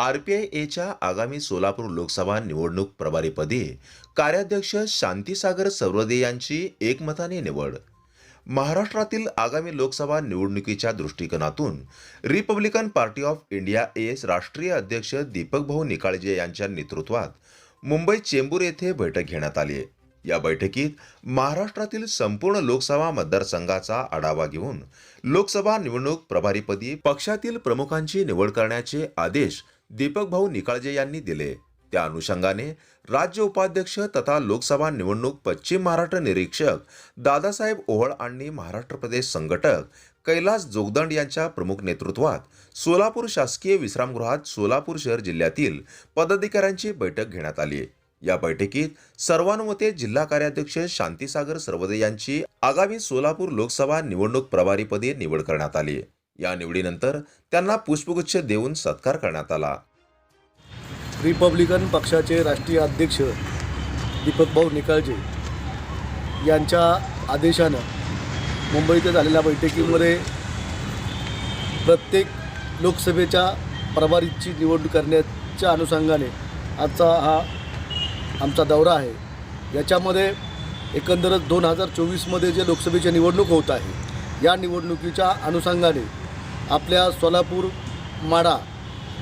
R P I एच्या आगामी सोलापूर लोकसभा निवडणूक प्रभारीपदी कार्याध्यक्ष शांतीसागर सरवदे यांची एकमताने निवड. महाराष्ट्रातील आगामी लोकसभा निवडणुकीच्या दृष्टिकोनातून रिपब्लिकन पार्टी ऑफ इंडिया एस राष्ट्रीय अध्यक्ष दीपक भाऊ निकाळजे यांच्या नेतृत्वात मुंबई चेंबूर येथे बैठक घेण्यात आली या बैठकीत महाराष्ट्रातील संपूर्ण लोकसभा मतदारसंघाचा आढावा घेऊन लोकसभा निवडणूक प्रभारीपदी पक्षातील प्रमुखांची निवड करण्याचे आदेश दीपक भाऊ निकाळजे यांनी दिले. त्या अनुषंगाने राज्य उपाध्यक्ष तथा लोकसभा निवडणूक पश्चिम महाराष्ट्र निरीक्षक दादासाहेब ओहळ आणि महाराष्ट्र प्रदेश संघटक कैलास जोगदंड यांच्या प्रमुख नेतृत्वात सोलापूर शासकीय विश्रामगृहात सोलापूर शहर जिल्ह्यातील पदाधिकाऱ्यांची बैठक घेण्यात आली. या बैठकीत सर्वानुमते जिल्हा कार्याध्यक्ष शांतीसागर सर्वदे यांची आगामी सोलापूर लोकसभा निवडणूक प्रभारीपदी निवड करण्यात आली. या निवडीनंतर त्यांना पुष्पगुच्छ देऊन सत्कार करण्यात आला. रिपब्लिकन पक्षाचे राष्ट्रीय अध्यक्ष दीपकभाऊ निकाळजे यांच्या आदेशानं मुंबईत झालेल्या बैठकीमध्ये प्रत्येक लोकसभेच्या प्रभारीची निवड करण्याच्या अनुषंगाने आजचा हा आमचा दौरा आहे. याच्यामध्ये एकंदरच दोन हजार चोवीसमध्ये जे लोकसभेची निवडणूक होत आहे या निवडणुकीच्या अनुषंगाने आपल्या सोलापूर माडा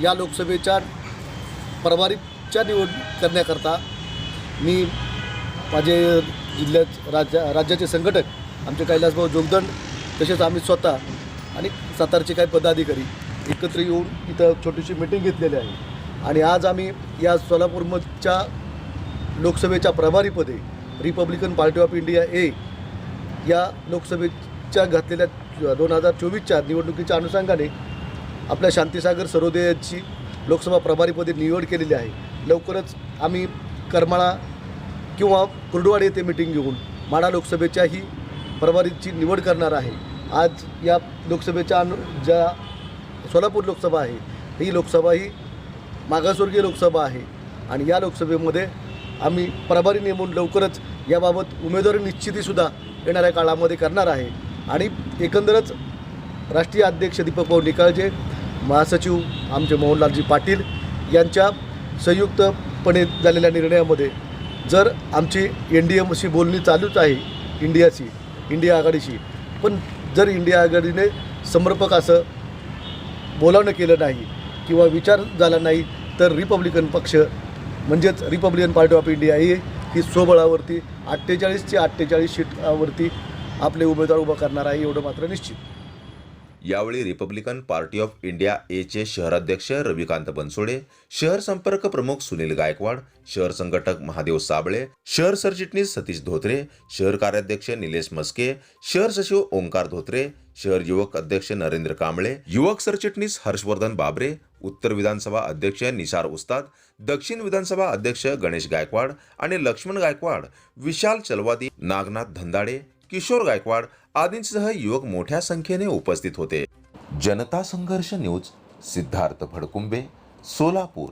या लोकसभेच्या प्रभारीच्या निवड करण्याकरता मी माझे जिल्ह्यात राज्या राज्याचे संघटक आमचे कैलासभाऊ जोगदंड तसेच आम्ही स्वतः आणि सातारचे काही पदाधिकारी एकत्र येऊन इथं छोटीशी मिटिंग घेतलेली आहे. आणि आज आम्ही या सोलापूरमधच्या लोकसभेच्या प्रभारीपदे Republican Party of India A या लोकसभेच्या घातलेल्या दोन हजार चोवीसच्या निवडणुकीच्या अनुषंगाने आपल्या शांतीसागर सरोदयाची लोकसभा प्रभारीपदी निवड केलेली आहे. लवकरच आम्ही करमाळा किंवा कुर्डवाड येथे मिटिंग घेऊन माडा लोकसभेच्याही प्रभारीची निवड करणार आहे. आज या लोकसभेच्या अनु ज्या सोलापूर लोकसभा आहे ही लोकसभा ही मागासवर्गीय लोकसभा आहे आणि या लोकसभेमध्ये आम्ही प्रभारी नेमून लवकरच याबाबत उमेदवारी निश्चितीसुद्धा येणाऱ्या काळामध्ये करणार आहे. आणि एकंदरच राष्ट्रीय अध्यक्ष दीपक भाऊ निकाळजे महासचिव आमचे मोहनलालजी पाटील यांच्या संयुक्तपणे झालेल्या निर्णयामध्ये जर आमची एन डी एमशी बोलणी चालूच आहे इंडियाची इंडिया आघाडीशी पण जर इंडिया आघाडीने समर्पक असं बोलावणं केलं नाही किंवा विचार झाला नाही तर रिपब्लिकन पक्ष म्हणजेच रिपब्लिकन पार्टी ऑफ इंडिया ही ही स्वबळावरती अठ्ठेचाळीसची अठ्ठेचाळीस सीटावरती आपले उमेदवार उभं करणार आहे एवढं मात्र निश्चित. यावेळी रिपब्लिकन पार्टी ऑफ इंडिया एचे शहराध्यक्ष रविकांत बनसोडे शहर संपर्क प्रमुख सुनील गायकवाड शहर संघटक महादेव साबळे शहर सरचिटणीस सतीश धोत्रे शहर कार्याध्यक्ष निलेश मस्के शहर सचिव ओंकार धोत्रे शहर युवक अध्यक्ष नरेंद्र कांबळे युवक सरचिटणीस हर्षवर्धन बाबरे उत्तर विधानसभा अध्यक्ष निसार उस्ताद दक्षिण विधानसभा अध्यक्ष गणेश गायकवाड आणि लक्ष्मण गायकवाड विशाल चलवादी नागनाथ धंदाडे किशोर गायकवाड आदींसह युवक मोठ्या संख्येने उपस्थित होते. जनता संघर्ष न्यूज सिद्धार्थ भडकुंबे सोलापूर.